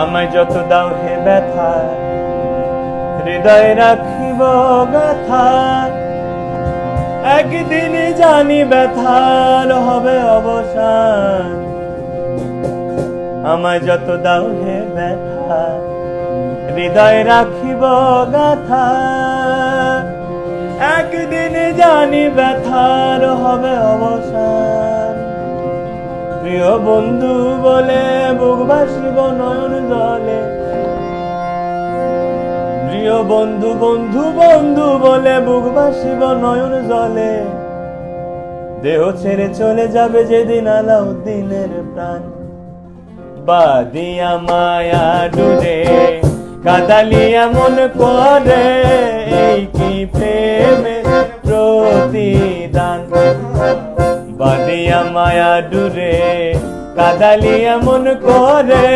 আমায় যত দাও হে ব্যথা, হৃদয়ে রাখিব গাথা একদিন জানি ব্যথার হবে অবসান। আমায় যত দাও হে ব্যথা, হৃদয় রাখিব গাথা একদিন জানি ব্যথার হবে অবসান। প্রিয় বন্ধু বলে ভাসিব নয়ন জলে প্রিয় বন্ধু বন্ধু বন্ধু বলে বুক ভাসিব নয়ন জলে দেহ ছেড়ে চলে যাবে যেদিন আলাউদ্দিনের প্রাণ। বাদিয়া মায়া ডুরে কাদালিয়া মন করে, এই কি প্রেমের প্রতিদান? বাদিয়া মায়া ডুরে কাদালিয়া এমন করে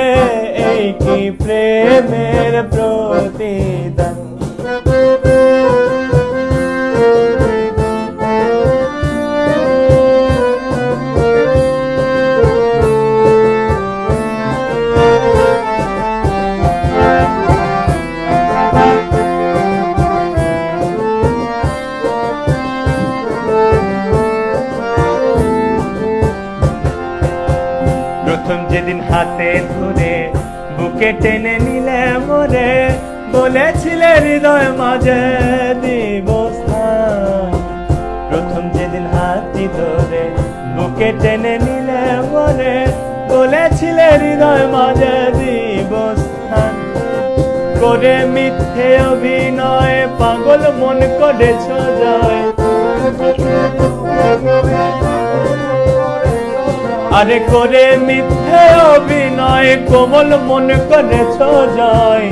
এই কি প্রেমের প্রতিদান? যেদিন হাতে ধরে, বুকে টেনে নিলে মরে, বলেছিলে হৃদয় মাঝে দিব প্রথম যেদিন হাতি ধরে, বুকে টেনে নিলে মরে, বলেছিলে হৃদয় মাঝে দিব করে মিথ্যে অভিনয়, পাগল মন করেছ জয় আরে করে মিথ্যে অভিনয় কোমল মন করেছ জয়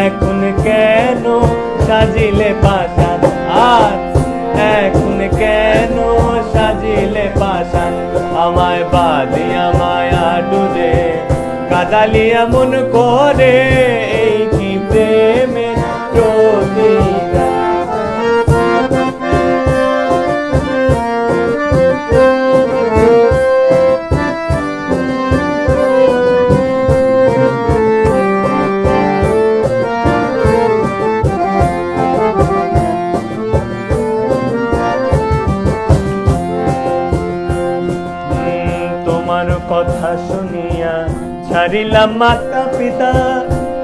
এখন কেন সাজিলে পাশান আর এখন কেন সাজিলে পাশান আমায় বাদিয়া মায়া ডুরে কাদালিয়া মন করে এই কথা শুনিয়া ছাড়িলাম মাতা পিতা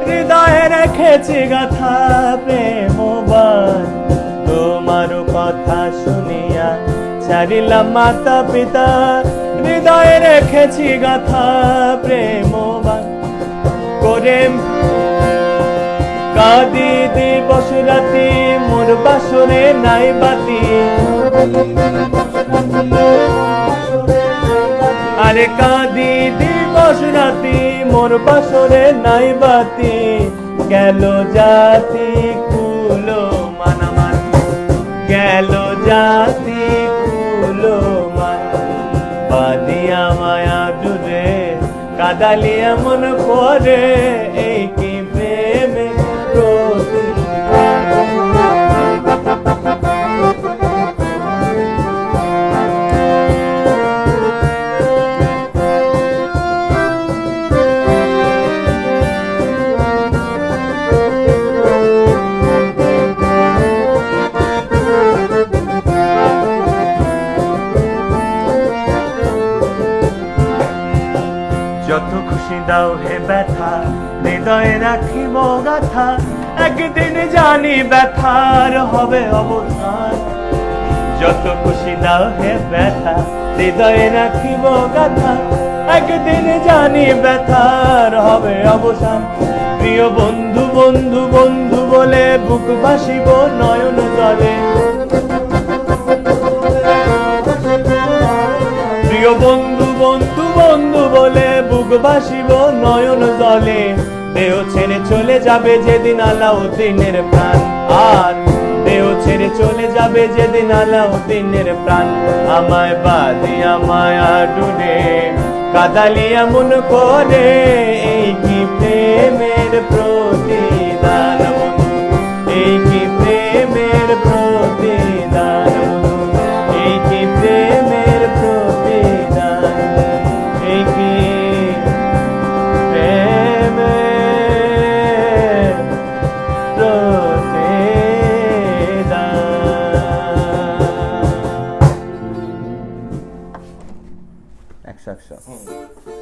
হৃদয়ে রেখেছি গাথা প্রেমবান তোমার কথা শুনিয়া ছাড়িলাম মাতা পিতা হৃদয়ে রেখেছি গাথা প্রেমবান করে কাদি দিবস রাতি, মোর বাসরে নাই বাতি। আরে কাঁদি দিবস রাতি, মোর বাসরে নাই বাতি। গেল জাতি কুলো মানামান গেল জাতি কুলো মান বাদিয়া মায়া ডুরে কাদালিয়া মন করে এই যত খুশি দাও হে ব্যথা, হৃদয়ে রাখিব গাথা, একদিন জানি ব্যথার হবে অবসান। যত খুশি দাও হে ব্যথা, হৃদয়ে রাখিব গাথা, একদিন জানি ব্যথার হবে অবসান। প্রিয় বন্ধু বন্ধু বন্ধু বলে বুক ভাসিব নয়ন জলে। প্রিয় বন্ধু বন্ধু বন্ধু বলে বুক নয়ন জলে। দেহ ছেড়ে চলে যাবে যেদিন আলাউদ্দিনের প্রাণ। আর দেহ ছেড়ে চলে যাবে যেদিন আলাউদ্দিনের প্রাণ। আমায় বাদি, আমায় ডুবে কাদালি এমন করে। এই কি প্রেমের প্রতিদান? 是，是。